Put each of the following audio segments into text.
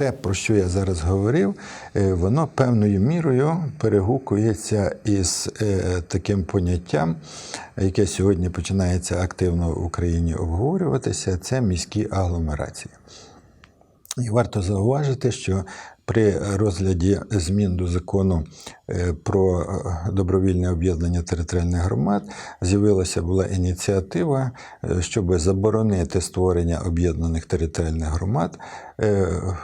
те, про що я зараз говорив, е, воно певною мірою перегукується із е, таким поняттям, яке сьогодні починається активно в Україні обговорюватися, це міські агломерації. І варто зауважити, що при розгляді змін до закону е, про добровільне об'єднання територіальних громад з'явилася була ініціатива, щоб заборонити створення об'єднаних територіальних громад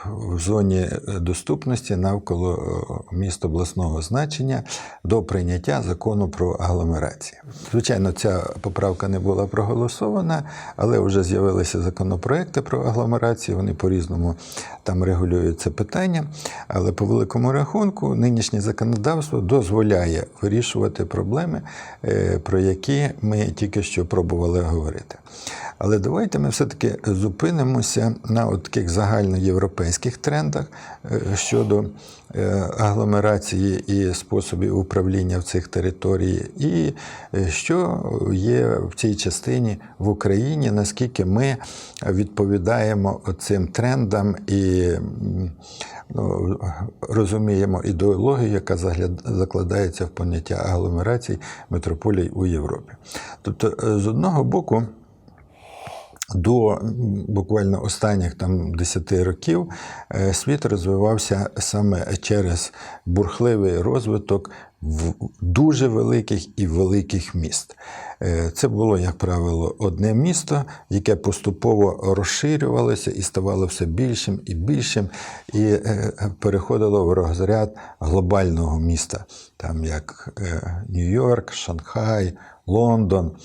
в зоні доступності навколо е, міст обласного значення до прийняття закону про агломерації. Звичайно, ця поправка не була проголосована, але вже з'явилися законопроекти про агломерації. Вони по-різному там регулюють це питання. Але по великому рахунку нинішнє законодавство дозволяє вирішувати проблеми, е, про які ми тільки що пробували говорити. Але давайте ми все-таки зупинимося на от таких загальноєвропейських трендах е, щодо е, агломерації і способів управління в цих територіях, і е, що є в цій частині в Україні, наскільки ми відповідаємо цим трендам і ну, розуміємо ідеологію, яка закладається в поняття агломерацій метрополій у Європі. Тобто, з одного боку, до буквально останніх там 10 років е, світ розвивався саме через бурхливий розвиток в дуже великих і великих міст. Е, Це було, як правило, одне місто, яке поступово розширювалося і ставало все більшим і більшим, і е, переходило в розряд глобального міста, там як Нью-Йорк, Шанхай, Лондон.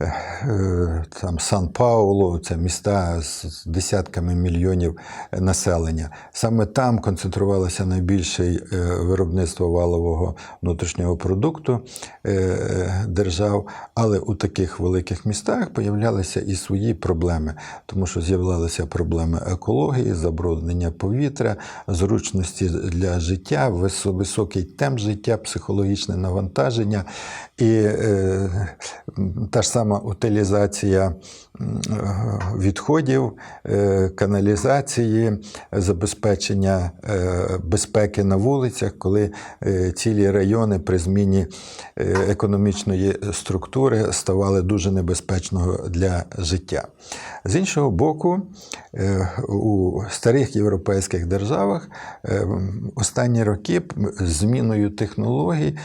Е, там Сан-Паулу, це міста з десятками мільйонів населення. Саме там концентрувалося найбільше е, виробництво валового внутрішнього продукту е, держав, але у таких великих містах появлялися і свої проблеми, тому що з'являлися проблеми екології, забруднення повітря, зручності для життя, високий темп життя, психологічне навантаження і та ж сама утилізація е, відходів, е, каналізації, забезпечення е, безпеки на вулицях, коли цілі райони при зміні економічної структури ставали дуже небезпечного для життя. З іншого боку, у старих європейських державах останні роки зміною технологій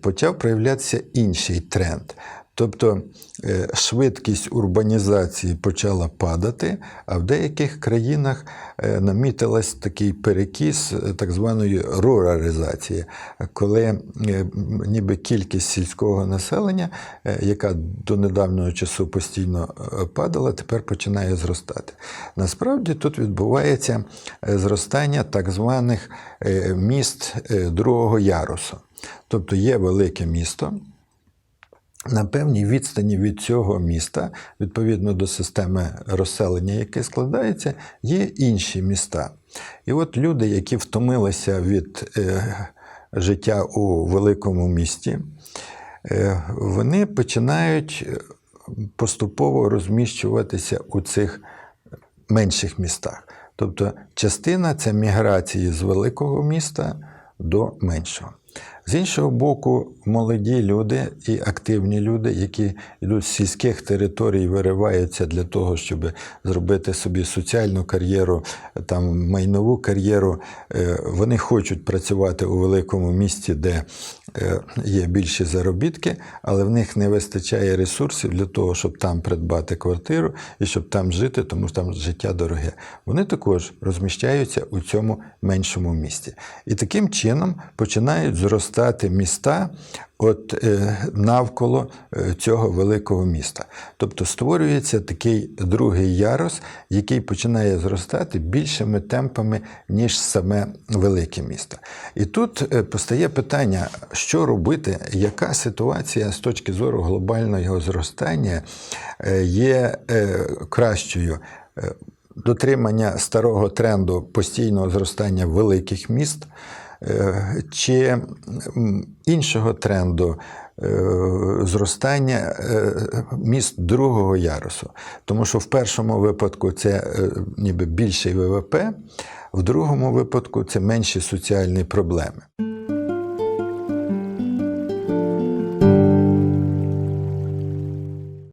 почав проявлятися інший тренд. Тобто е, швидкість урбанізації почала падати, а в деяких країнах е, намітилась такий перекіс е, так званої руралізації, коли ніби кількість сільського населення, яка до недавнього часу постійно падала, тепер починає зростати. Насправді тут відбувається зростання так званих міст другого ярусу. Тобто є велике місто. На певній відстані від цього міста, відповідно до системи розселення, яке складається, є інші міста. І от люди, які втомилися від е, життя у великому місті, е, вони починають поступово розміщуватися у цих менших містах. Тобто частина це міграції з великого міста до меншого. З іншого боку, молоді люди і активні люди, які йдуть з сільських територій, вириваються для того, щоб зробити собі соціальну кар'єру, там майнову кар'єру. е, Вони хочуть працювати у великому місті, де е, є більші заробітки, але в них не вистачає ресурсів для того, щоб там придбати квартиру і щоб там жити, тому що там життя дороге. Вони також розміщаються у цьому меншому місті. І таким чином починають зростати міста от е, навколо е, цього великого міста. Тобто створюється такий другий ярус, який починає зростати більшими темпами, ніж саме велике місто. І тут е, постає питання, що робити, яка ситуація з точки зору глобального зростання є кращою. Дотримання старого тренду постійного зростання великих міст, чи іншого тренду е, зростання е, міст другого ярусу. Тому що в першому випадку це е, ніби більший ВВП, в другому випадку це менші соціальні проблеми.